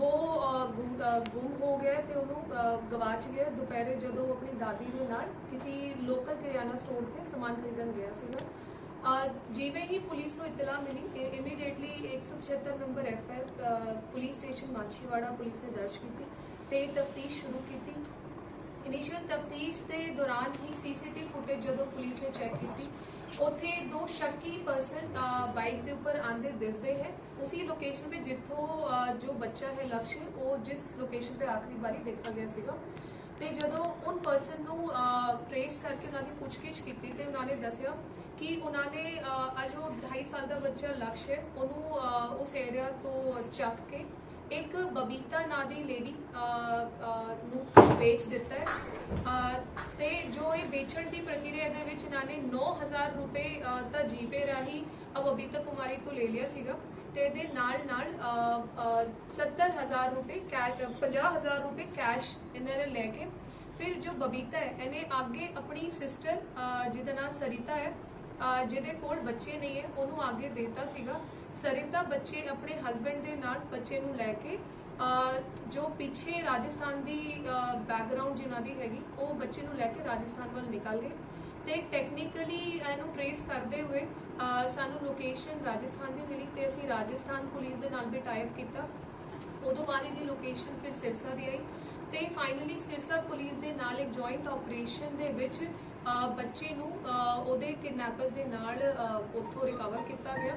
ਉਹ ਗੁੰਮ ਗੁੰਮ ਹੋ ਗਿਆ ਤੇ ਉਹਨੂੰ ਗਵਾਚ ਗਿਆ ਦੁਪਹਿਰੇ ਜਦੋਂ ਆਪਣੀ ਦਾਦੀ ਦੇ ਨਾਲ ਕਿਸੇ ਲੋਕਲ ਕਿਰਿਆਨਾ ਸਟੋਰ ਤੇ ਸਮਾਨ ਖਰੀਦਣ ਗਿਆ ਸੀਗਾ ਜਿਵੇਂ ਹੀ ਪੁਲਿਸ ਨੂੰ ਇਤਲਾਹ ਮਿਲੀ immediately 175 number FIR police station Machhiwara police ਨੇ ਦਰਜ ਕੀਤੀ ਤੇ ਤਫਤੀਸ਼ ਸ਼ੁਰੂ ਕੀਤੀ ਇਨੀਸ਼ੀਅਲ ਤਫਤੀਸ਼ ਦੇ ਦੌਰਾਨ ਹੀ C C T V footage ਜਦੋਂ ਪੁਲਿਸ ਨੇ ਚੈੱਕ ਕੀਤੀ ਉੱਥੇ ਦੋ ਸ਼ੱਕੀ ਪਰਸਨ ਬਾਈਕ ਦੇ ਉੱਪਰ ਆਂਦੇ ਦਿਸਦੇ ਹੈ। ਉਸੇ ਲੋਕੇਸ਼ਨ 'ਤੇ ਜਿੱਥੋਂ ਜੋ ਬੱਚਾ ਹੈ ਲਕਸ਼ ਉਹ ਜਿਸ ਲੋਕੇਸ਼ਨ 'ਤੇ ਆਖਰੀ ਵਾਰੀ ਦੇਖਿਆ ਗਿਆ ਸੀਗਾ। ਤੇ ਜਦੋਂ ਉਨ ਪਰਸਨ ਨੂੰ ਟ੍ਰੇਸ ਕਰਕੇ ਉਹਨਾਂ ਦੀ ਪੁੱਛਗਿੱਛ ਕੀਤੀ ਤੇ ਉਹਨਾਂ ਨੇ ਦੱਸਿਆ ਕਿ ਉਹਨਾਂ ਨੇ ਅ, ਅੱਜ 2.5 ਸਾਲ ਦਾ ਬੱਚਾ ਲਕਸ਼ ਹੈ ਉਹਨੂੰ ਉਸ ਏਰੀਆ ਤੋਂ ਚੱਕ ਕੇ ਇੱਕ ਬਬੀਤਾ ਨਾਂ ਦੀ ਲੇਡੀ ਨੂੰ ਵੇਚ ਦਿੱਤਾ ਹੈ। ਅ, ਤੇ ਜੋ ਇਹ ਵੇਚਣ ਦੀ ਪ੍ਰਕਿਰਿਆ ਦੇ ਵਿੱਚ ਇਹਨਾਂ ਨੇ 9000 ਰੁਪਏ ਅ, ਤਾਂ ਜੀਪੇ ਰਾਹੀਂ ਬਬੀਤਾ ਕੁਮਾਰੀ ਤੋਂ ਲੈ ਲਿਆ ਸੀਗਾ। ਤੇ ਇਹਦੇ ਨਾਲ ਨਾਲ ਅ, ਅ, 70000 ਰੁਪਏ ਕੈਸ਼ 50000 ਰੁਪਏ ਕੈਸ਼ ਇਹਨਾਂ ਨੇ ਲੈ ਕੇ ਫਿਰ ਜੋ ਬਬੀਤਾ ਹੈ ਇਹਨੇ ਅੱਗੇ ਆਪਣੀ ਸਿਸਟਰ ਜਿਹਦਾ ਨਾਮ ਸਰਿਤਾ ਹੈ ਜਿਹਦੇ ਕੋਲ ਬੱਚੇ ਨਹੀਂ ਹੈ ਉਹਨੂੰ ਅੱਗੇ ਦੇਤਾ ਸੀਗਾ। ਸਰਿਤਾ ਬੱਚੇ ਆਪਣੇ ਹਸਬੰਡ ਦੇ ਨਾਲ ਬੱਚੇ ਨੂੰ ਲੈ ਕੇ ਜੋ ਪਿੱਛੇ ਰਾਜਸਥਾਨ ਦੀ ਬੈਕਗ੍ਰਾਉਂਡ ਜਿਨ੍ਹਾਂ ਦੀ ਹੈਗੀ, ਉਹ ਬੱਚੇ ਨੂੰ ਲੈ ਕੇ ਰਾਜਸਥਾਨ ਵੱਲ ਨਿਕਲ ਗਏ ਤੇ ਟੈਕਨੀਕਲੀ ਇਹਨੂੰ ਟ੍ਰੇਸ ਕਰਦੇ ਹੋਏ ਸਾਨੂੰ ਲੋਕੇਸ਼ਨ ਰਾਜਸਥਾਨ ਦੀ ਮਿਲੀ ਤੇ ਅਸੀਂ ਰਾਜਸਥਾਨ ਪੁਲਿਸ ਦੇ ਨਾਲ ਵੀ ਟਾਈਪ ਕੀਤਾ। ਉਦੋਂ ਬਾਅਦ ਇਹਦੀ ਲੋਕੇਸ਼ਨ ਫਿਰ ਸਿਰਸਾ ਦੀ ਆਈ ਤੇ ਫਾਈਨਲੀ ਸਿਰਸਾ ਪੁਲਿਸ ਦੇ ਨਾਲ ਇੱਕ ਜੁਆਇੰਟ ਆਪਰੇਸ਼ਨ ਦੇ ਵਿੱਚ ਬੱਚੇ ਨੂੰ ਉਹਦੇ ਕਿਡਨੈਪਰਸ ਦੇ ਨਾਲ ਉੱਥੋਂ ਰਿਕਵਰ ਕੀਤਾ ਗਿਆ।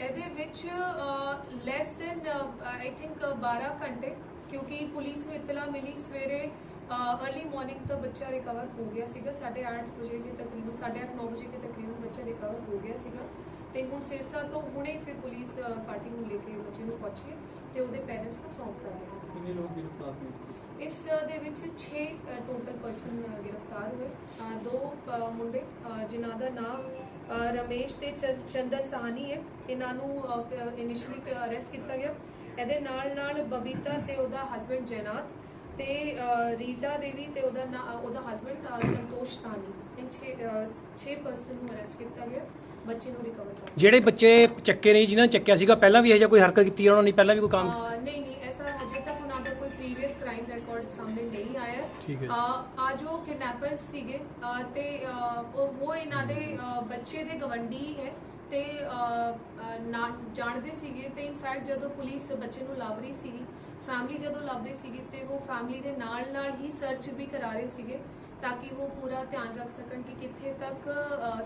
ਇਹਦੇ ਵਿੱਚ ਲੈਸ ਦੈਨ ਆਈ ਥਿੰਕ 12 ਘੰਟੇ, ਕਿਉਂਕਿ ਪੁਲਿਸ ਨੂੰ ਇਤਲਾ ਮਿਲੀ ਸਵੇਰੇ अर्ਲੀ ਮਾਰਨਿੰਗ ਤੋਂ ਬੱਚਾ ਰਿਕਵਰ ਹੋ ਗਿਆ ਸੀਗਾ। 8:30 ਵਜੇ ਦੇ ਤਕਰੀਬਨ 8:30 9 ਵਜੇ ਦੇ ਤਕਰੀਬਨ ਬੱਚਾ ਰਿਕਵਰ ਹੋ ਗਿਆ ਸੀਗਾ। ਤੇ ਹੁਣ ਸਿਰਸਾ ਤੋਂ ਹੁਣੇ ਫਿਰ ਪੁਲਿਸ ਪਾਰਟੀ ਨੂੰ ਲੈ ਕੇ ਬੱਚੇ ਨੂੰ ਪਹੁੰਚੀ ਹੈ ਤੇ ਉਹਦੇ ਪੇਰੈਂਟਸ ਨੂੰ ਸੌਂਪ ਕਰ ਰਿਹਾ ਕਿੰਨੇ ਲੋਕ ਗ੍ਰਿਫਤਾਰ ਨੇ ਇਸ ਦੇ ਵਿੱਚ 6 ਟੋਟਲ ਪਰਸਨ ਗ੍ਰਿਫਤਾਰ ਹੋਏ। ਦੋ ਮੁੰਡੇ ਜਿਨ੍ਹਾਂ ਦਾ ਨਾਮ ਰਮੇਸ਼ ਤੇ ਚੰਦਨ ਸਾਹਨੀ ਹੈ। ਇਹਨਾਂ ਨੂੰ ਇਨੀਸ਼ੀਅਲੀ ਅਰੈਸਟ ਕੀਤਾ ਗਿਆ। ਇਹਦੇ ਨਾਲ ਨਾਲ ਬਬੀਤਾ ਤੇ ਉਹਦਾ ਹਸਬੰਡ ਜੈਨਾਤ ਤੇ ਰੀਟਾ ਦੇਵੀ ਤੇ ਉਹਦਾ ਉਹਦਾ ਹਸਬੰਡ ਸੰਤੋਸ਼ ਸਾਹਨੀ। ਇਹ 6 6 ਪਰਸਨ ਨੂੰ ਅਰੈਸਟ ਕੀਤਾ ਗਿਆ। ਬੱਚੇ ਨੂੰ ਰਿਕਵਰ ਕਰ ਜਿਹੜੇ ਬੱਚੇ ਚੱਕੇ ਨਹੀਂ ਜਿਨ੍ਹਾਂ ਚੱਕਿਆ ਸੀਗਾ ਪਹਿਲਾਂ ਵੀ ਇਹ ਜਿਹਾ ਕੋਈ ਹਰਕਤ ਕੀਤੀ ਹੈ ਉਹਨਾਂ ਨੇ ਪਹਿਲਾਂ ਵੀ ਕੋਈ ਕੰਮ ਨਹੀਂ ਨਹੀਂ ਠੀਕ ਹੈ। ਆ ਜੋ ਕਿਡਨੈਪਰਸ ਸੀਗੇ ਅਹ ਤੇ ਅਹ ਉਹ ਉਹ ਇਹਨਾਂ ਦੇ ਅਹ ਬੱਚੇ ਦੇ ਗਵੰਡੀ ਹੈ ਤੇ ਅਹ, ਅਹ, ਨਾ ਜਾਣਦੇ ਸੀਗੇ ਤੇ ਇਨਫੈਕਟ ਜਦੋਂ ਪੁਲਿਸ ਬੱਚੇ ਨੂੰ ਲੱਭ ਰਹੀ ਸੀਗੀ ਫੈਮਿਲੀ ਜਦੋਂ ਲੱਭ ਰਹੀ ਸੀਗੀ ਤੇ ਉਹ ਫੈਮਿਲੀ ਦੇ ਨਾਲ ਨਾਲ ਹੀ ਸਰਚ ਵੀ ਕਰਾ ਰਹੇ ਸੀਗੇ ਤਾਂ ਕਿ ਉਹ ਪੂਰਾ ਧਿਆਨ ਰੱਖ ਸਕਣ ਕਿ ਕਿੱਥੇ ਤੱਕ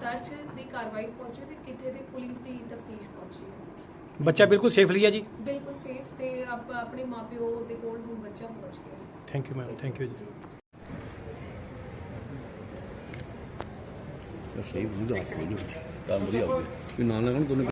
ਸਰਚ ਦੀ ਕਾਰਵਾਈ ਪਹੁੰਚੀ ਤੇ ਕਿੱਥੇ ਤੱਕ ਪੁਲਿਸ ਦੀ ਤਫਤੀਸ਼ ਪਹੁੰਚੀ ਹੈ ਬੱਚਾ ਬਿਲਕੁਲ ਸੇਫਲੀ ਹੈ ਜੀ? ਬਿਲਕੁਲ ਸੇਫ ਤੇ ਆਪ ਆਪਣੇ ਮਾਪਿਓ ਦੇ ਕੋਲ ਹੁਣ ਬੱਚਾ ਪਹੁੰਚ ਗਿਆ thank you ma'am thank you ji. ਸਹੀ ਵਧੀਆ। ਕੰਮ ਵਧੀਆ। ਹੋ ਗਿਆ ਕਿ ਨਾਲ ਤੁਹਾਨੂੰ